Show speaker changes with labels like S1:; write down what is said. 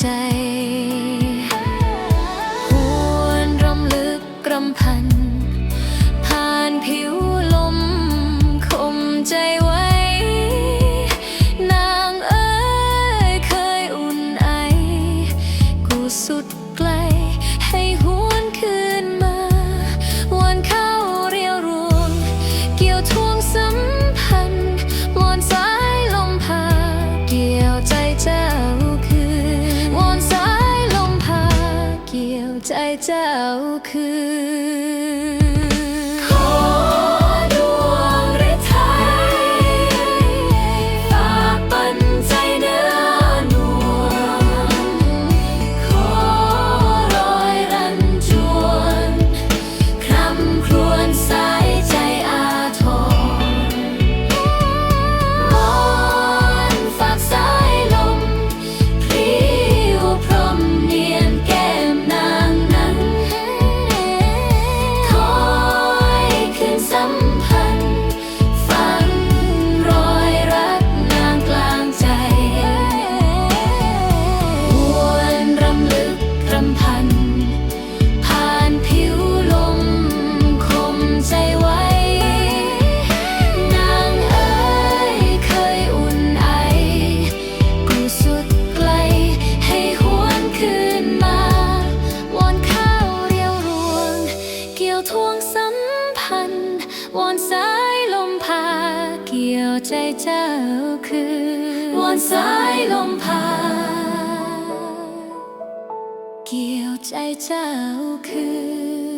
S1: ใจหวนรำลึกกรำพัน ผ่านผิวลมคมใจไว้ นางเอ๋ยเคยอุ่นไอ กูสุดไกลให้หัว เจ้าคือ วอนสายลมพาเกี่ยวใจเจ้าคืนวอนสายลมพาเกี่ยวใจเจ้าคืน